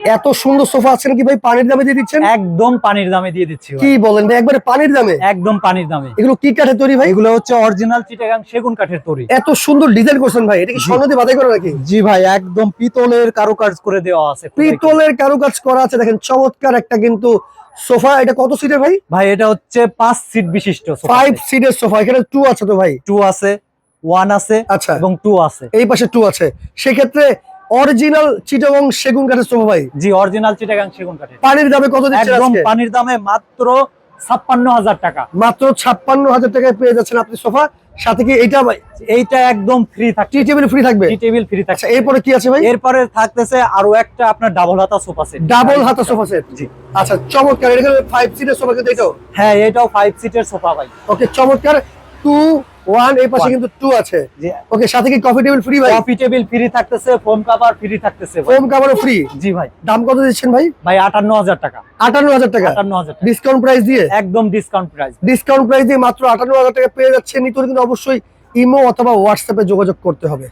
এত সুন্দর সোফা আছেন কি ভাই? পানির দামে দিয়ে দিচ্ছেন? একদম পানির দামে দিয়ে দিচ্ছি কি বলেন ভাই? একবারে পানির দামে? একদম পানির দামে। এগুলো কি কাঠের তৈরি ভাই? এগুলো হচ্ছে অরিজিনাল চিটাগাং সেগুন কাঠের তৈরি। এত সুন্দর ডিজাইন করছেন ভাই। এটা কি স্বর্ণ দিয়ে বাধাই করা নাকি? জি ভাই একদম পিতলের কারুকাজ করে দেওয়া আছে পিতলের কারুকাজ করা আছে। দেখেন চমৎকার একটা কিন্তু সোফা। এটা কত সিটের ভাই? ভাই এটা হচ্ছে পাঁচ সিট বিশিষ্ট ফাইভ সিটের সোফা। এখানে টু আছে তো ভাই? টু আছে ওয়ান আছে আচ্ছা। এবং টু আছে। এই পাশে টু আছে। সেক্ষেত্রে অরিজিনাল চিটাগং সেগুন কাঠের সোফা ভাই। জি অরিজিনাল চিটাগাং সেগুন কাঠের। পানির দামে কত দিচ্ছেন একদম পানির দামে মাত্র ছাপ্পান্ন হাজার টাকা। মাত্র ছাপ্পান্ন হাজার টাকায় পেয়ে যাচ্ছেন আপনি সোফা। সাথে কি এইটা ভাই? এইটা একদম ফ্রি থাকছে। টি টেবিল ফ্রি থাকবে? টি টেবিল ফ্রি আচ্ছা থাকছে এরপরে কি আছে ভাই? এরপরে থাকতেছে আরও একটা আপনার ডাবল হাতা সোফা সেট ডাবল হাতা সোফা সেট জি। আচ্ছা চমৎকার। এটা ফাইভ সিটের সোফা কিন্তু এটাও? হ্যাঁ এটাও ফাইভ সিটের সোফা ভাই। ওকে চমৎকার। টু ওয়ান এই পাশে. কিন্তু টু আছে। ওকে সাথে কি কফি টেবিল ফ্রি ভাই? কফি টেবিল ফ্রি থাকতেছে ফোম কাভার ফ্রি থাকতেছে। ফোম কাভারও ফ্রি জি ভাই। দাম কত দিচ্ছেন ভাই? ভাই আটান্ন হাজার টাকা। আটান্ন হাজার টাকা? আটান্ন হাজার টাকা। ডিসকাউন্ট প্রাইস দিয়ে? একদম ডিসকাউন্ট প্রাইস ডিসকাউন্ট প্রাইস দিয়ে মাত্র আটান্ন হাজার টাকা পেয়ে যাচ্ছে নিতে কিন্তু অবশ্যই ইমো অথবা হোয়াটসঅ্যাপে যোগাযোগ করতে হবে।